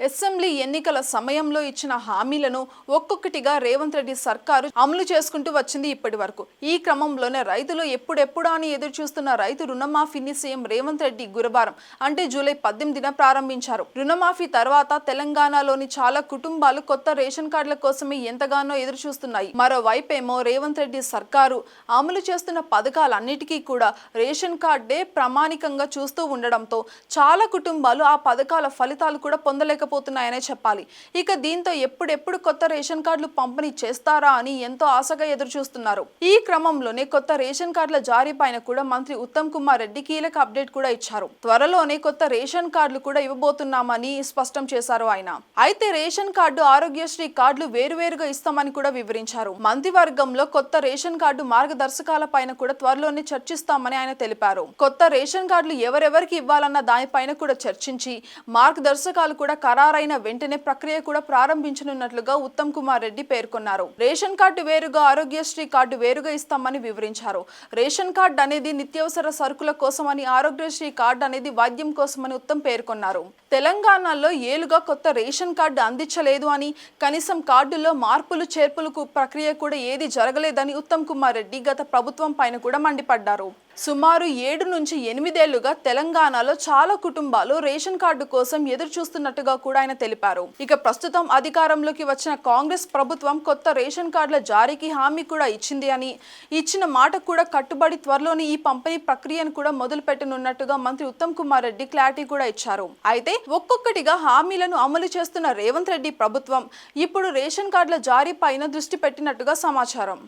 Assembly ఎన్నికల సమయంలో ఇచ్చిన హామీలను ఒక్కొక్కటిగా రేవంత్ రెడ్డి సర్కారు అమలు చేసుకుంటూ వచ్చింది ఇప్పటి వరకు ఈ క్రమంలోనే రైతులు ఎప్పుడెప్పుడా అని ఎదురు చూస్తున్న రైతు రుణమాఫీని సీఎం రేవంత్ రెడ్డి గురువారం అంటే జూలై పద్దెనిమిదిన ప్రారంభించారు. రుణమాఫీ తర్వాత తెలంగాణలోని చాలా కుటుంబాలు కొత్త రేషన్ కార్డుల కోసమే ఎంతగానో ఎదురు చూస్తున్నాయి మరోవైపేమో రేవంత్ రెడ్డి సర్కారు అమలు చేస్తున్న పథకాలన్నిటికీ కూడా రేషన్ కార్డే ప్రామాణికంగా చూస్తూ ఉండడంతో చాలా కుటుంబాలు ఆ పథకాల ఫలితాలు కూడా పొందలేక పొందలేకపోతున్నాయనే చెప్పాలి. ఇక దీంతో ఎప్పుడెప్పుడు కొత్త రేషన్ కార్డులు పంపిణీ చేస్తారా అని ఎంతో ఆశగా ఎదురు చూస్తున్నారు ఈ క్రమంలోనే కొత్త రేషన్ కార్డుల జారీ పైన కూడా మంత్రి ఉత్తమ్ కుమార్ రెడ్డి కీలక అప్డేట్ కూడా ఇచ్చారు. త్వరలోనే కొత్త రేషన్ కార్డులు కూడా ఇవ్వబోతున్నామని స్పష్టం చేశారు ఆయన. అయితే రేషన్ కార్డు ఆరోగ్యశ్రీ కార్డులు వేరువేరుగా ఇస్తామని కూడా వివరించారు. మంత్రివర్గంలో కొత్త రేషన్ కార్డు మార్గదర్శకాల పైన కూడా త్వరలోనే చర్చిస్తామని ఆయన తెలిపారు. కొత్త రేషన్ కార్డులు ఎవరెవరికి ఇవ్వాలన్న దానిపైన కూడా చర్చించి మార్గదర్శకాలు కూడా ఖరారైన వెంటనే ప్రక్రియ కూడా ప్రారంభించనున్నట్లుగా ఉత్తమ్ కుమార్ రెడ్డి పేర్కొన్నారు. రేషన్ కార్డు వేరుగా ఆరోగ్యశ్రీ కార్డు వేరుగా ఇస్తామని వివరించారు. రేషన్ కార్డు అనేది నిత్యావసర సరుకుల కోసమని ఆరోగ్యశ్రీ కార్డు అనేది వైద్యం కోసమని ఉత్తమ్ పేర్కొన్నారు. తెలంగాణలో ఏలుగా కొత్త రేషన్ కార్డు అందించలేదు అని కనీసం కార్డులో మార్పులు చేర్పులకు ప్రక్రియ కూడా ఏది జరగలేదని ఉత్తమ్ కుమార్ రెడ్డి గత ప్రభుత్వం పైన కూడా మండిపడ్డారు. సుమారు ఏడు నుంచి ఎనిమిదేళ్ళుగా తెలంగాణలో చాలా కుటుంబాలు రేషన్ కార్డు కోసం ఎదురు చూస్తున్నట్టుగా కూడా ఆయన తెలిపారు. ఇక ప్రస్తుతం అధికారంలోకి వచ్చిన కాంగ్రెస్ ప్రభుత్వం కొత్త రేషన్ కార్డుల జారీకి హామీ కూడా ఇచ్చింది అని. ఇచ్చిన మాట కూడా కట్టుబడి త్వరలోనే ఈ పంపిణీ ప్రక్రియను కూడా మొదలు పెట్టనున్నట్టుగా మంత్రి ఉత్తమ్ కుమార్ రెడ్డి క్లారిటీ కూడా ఇచ్చారు. అయితే ఒక్కొక్కటిగా హామీలను అమలు చేస్తున్న రేవంత్ రెడ్డి ప్రభుత్వం ఇప్పుడు రేషన్ కార్డుల జారీ పైన దృష్టి పెట్టినట్టుగా సమాచారం.